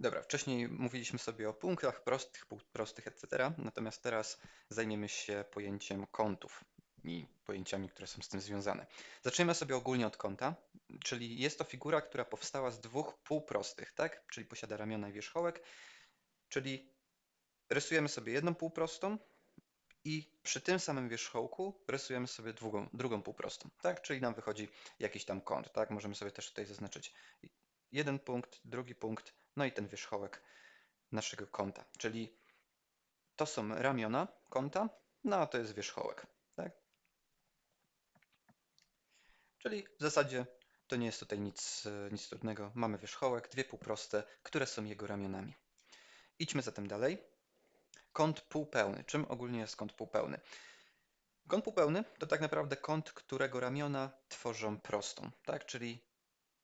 Dobra, wcześniej mówiliśmy sobie o punktach prostych, półprostych, etc. Natomiast teraz zajmiemy się pojęciem kątów i pojęciami, które są z tym związane. Zaczniemy sobie ogólnie od kąta, czyli jest to figura, która powstała z dwóch półprostych, tak? Czyli posiada ramiona i wierzchołek, czyli rysujemy sobie jedną półprostą i przy tym samym wierzchołku rysujemy sobie drugą, drugą półprostą, tak? Czyli nam wychodzi jakiś tam kąt, tak? Możemy sobie też tutaj zaznaczyć jeden punkt, drugi punkt, no i ten wierzchołek naszego kąta, czyli to są ramiona kąta, no a to jest wierzchołek. Tak? Czyli w zasadzie to nie jest tutaj nic, nic trudnego. Mamy wierzchołek, dwie półproste, które są jego ramionami. Idźmy zatem dalej. Kąt półpełny. Czym ogólnie jest kąt półpełny? Kąt półpełny to tak naprawdę kąt, którego ramiona tworzą prostą, tak? Czyli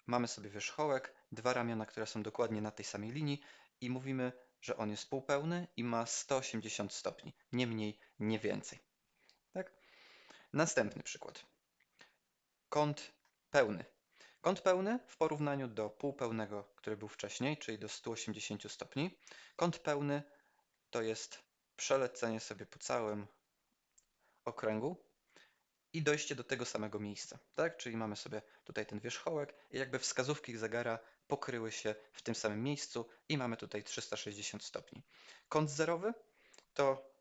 mamy sobie wierzchołek, dwa ramiona, które są dokładnie na tej samej linii i mówimy, że on jest półpełny i ma 180 stopni, nie mniej, nie więcej. Tak? Następny przykład. Kąt pełny. Kąt pełny w porównaniu do półpełnego, który był wcześniej, czyli do 180 stopni. Kąt pełny to jest przelecenie sobie po całym okręgu i dojście do tego samego miejsca. Tak? Czyli mamy sobie tutaj ten wierzchołek i jakby wskazówki zegara pokryły się w tym samym miejscu i mamy tutaj 360 stopni. Kąt zerowy to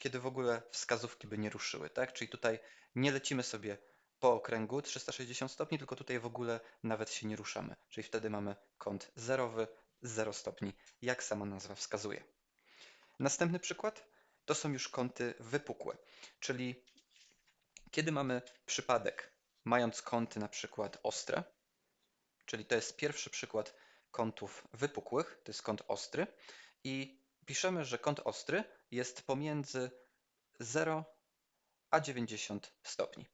kiedy w ogóle wskazówki by nie ruszyły, tak? Czyli tutaj nie lecimy sobie po okręgu 360 stopni, tylko tutaj w ogóle nawet się nie ruszamy. Czyli wtedy mamy kąt zerowy, 0 stopni, jak sama nazwa wskazuje. Następny przykład to są już kąty wypukłe, czyli kiedy mamy przypadek, mając kąty na przykład ostre, czyli to jest pierwszy przykład kątów wypukłych, to jest kąt ostry i piszemy, że kąt ostry jest pomiędzy 0 a 90 stopni.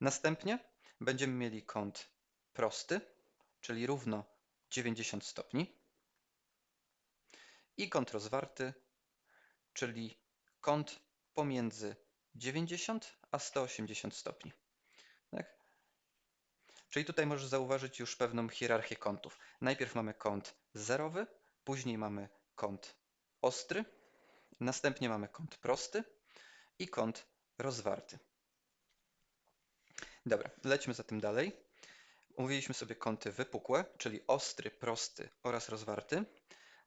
Następnie będziemy mieli kąt prosty, czyli równo 90 stopni i kąt rozwarty, czyli kąt pomiędzy 90 a 180 stopni. Czyli tutaj możesz zauważyć już pewną hierarchię kątów. Najpierw mamy kąt zerowy, później mamy kąt ostry, następnie mamy kąt prosty i kąt rozwarty. Dobra, lećmy zatem dalej. Mówiliśmy sobie kąty wypukłe, czyli ostry, prosty oraz rozwarty.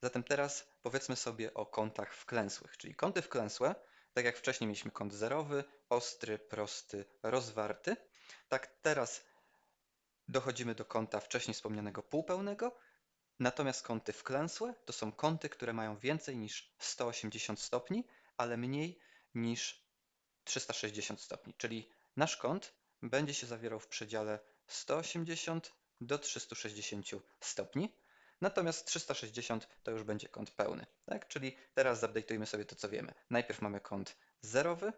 Zatem teraz powiedzmy sobie o kątach wklęsłych, czyli kąty wklęsłe, tak jak wcześniej mieliśmy kąt zerowy, ostry, prosty, rozwarty. Tak teraz dochodzimy do kąta wcześniej wspomnianego półpełnego, natomiast kąty wklęsłe to są kąty, które mają więcej niż 180 stopni, ale mniej niż 360 stopni, czyli nasz kąt będzie się zawierał w przedziale 180 do 360 stopni, natomiast 360 to już będzie kąt pełny, tak? Czyli teraz zupdate'ujmy sobie to, co wiemy. Najpierw mamy kąt zerowy,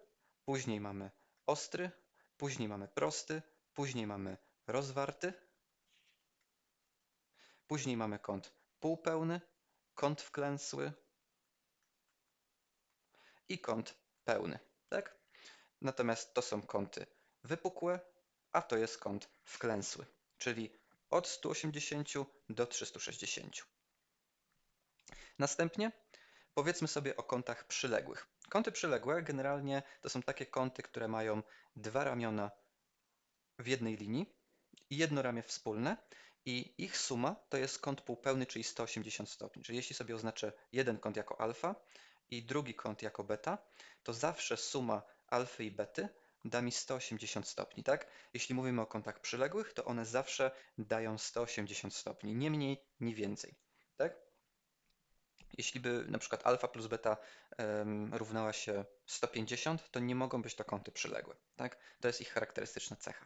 później mamy ostry, później mamy prosty, później mamy rozwarty. Później mamy kąt półpełny, kąt wklęsły i kąt pełny. Tak? Natomiast to są kąty wypukłe, a to jest kąt wklęsły, czyli od 180 do 360. Następnie powiedzmy sobie o kątach przyległych. Kąty przyległe generalnie to są takie kąty, które mają dwa ramiona w jednej linii i jedno ramię wspólne i ich suma to jest kąt półpełny, czyli 180 stopni. Czyli jeśli sobie oznaczę jeden kąt jako alfa i drugi kąt jako beta, to zawsze suma alfy i bety da mi 180 stopni, tak? Jeśli mówimy o kątach przyległych, to one zawsze dają 180 stopni, nie mniej, nie więcej, tak? Jeśli by na przykład alfa plus beta um, równała się 150, to nie mogą być to kąty przyległe, tak? To jest ich charakterystyczna cecha.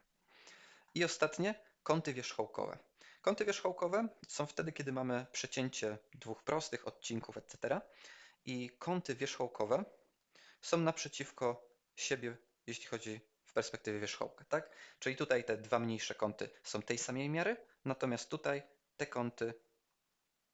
I ostatnie, kąty wierzchołkowe. Kąty wierzchołkowe są wtedy, kiedy mamy przecięcie dwóch prostych odcinków, etc. I kąty wierzchołkowe są naprzeciwko siebie, jeśli chodzi w perspektywie wierzchołka, tak? Czyli tutaj te dwa mniejsze kąty są tej samej miary, natomiast tutaj te kąty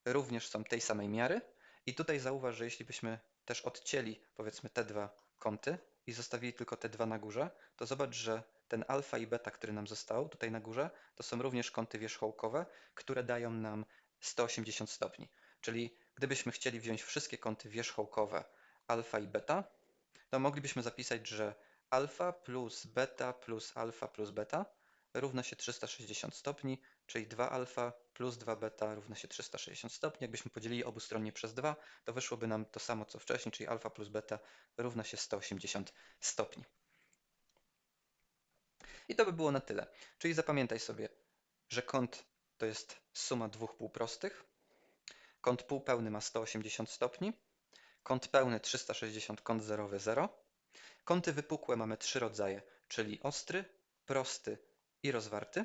również są tej samej miary. I tutaj zauważ, że jeśli byśmy też odcięli powiedzmy te dwa kąty i zostawili tylko te dwa na górze, to zobacz, że ten alfa i beta, który nam został tutaj na górze, to są również kąty wierzchołkowe, które dają nam 180 stopni. Czyli gdybyśmy chcieli wziąć wszystkie kąty wierzchołkowe alfa i beta, to moglibyśmy zapisać, że alfa plus beta plus alfa plus beta równa się 360 stopni, czyli 2 alfa plus 2 beta równa się 360 stopni. Jakbyśmy podzielili obustronnie przez 2, to wyszłoby nam to samo co wcześniej, czyli alfa plus beta równa się 180 stopni. I to by było na tyle. Czyli zapamiętaj sobie, że kąt to jest suma dwóch półprostych. Kąt półpełny ma 180 stopni. Kąt pełny 360, kąt zerowy 0. Kąty wypukłe mamy trzy rodzaje, czyli ostry, prosty i rozwarty.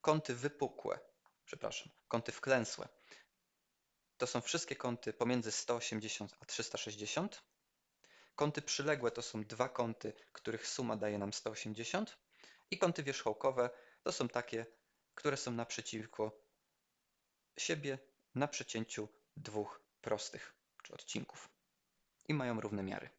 Kąty wypukłe, przepraszam, kąty wklęsłe to są wszystkie kąty pomiędzy 180 a 360. Kąty przyległe to są dwa kąty, których suma daje nam 180. I kąty wierzchołkowe to są takie, które są naprzeciwko siebie na przecięciu dwóch prostych czy odcinków i mają równe miary.